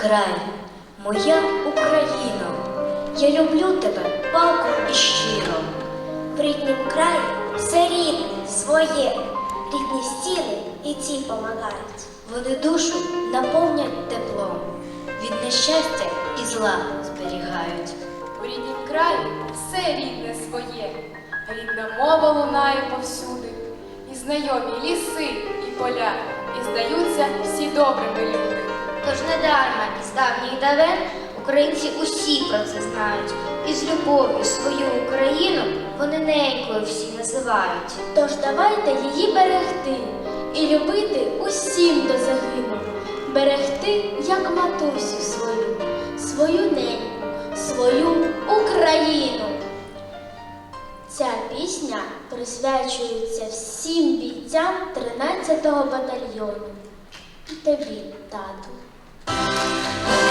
край, моя Україно, я люблю тебе палко і щиро. В ріднім краї все рідне, своє, рідні стіни і ті помагають. Вони душу наповнять теплом, від нещастя і зла зберігають. У ріднім краї все рідне своє, рідна мова лунає повсюди, і знайомі ліси і поля, і здаються всі добрими люди. Тож недарма із давніх давен українці усі про це знають, і з любов'ю свою Україну вони ненькою всі називають. Тож давайте її берегти і любити усім до загину. Берегти, як матусю свою, свою неньку, свою Україну. Ця пісня присвячується всім бійцям 13-го батальйону. І тобі, тату. oh.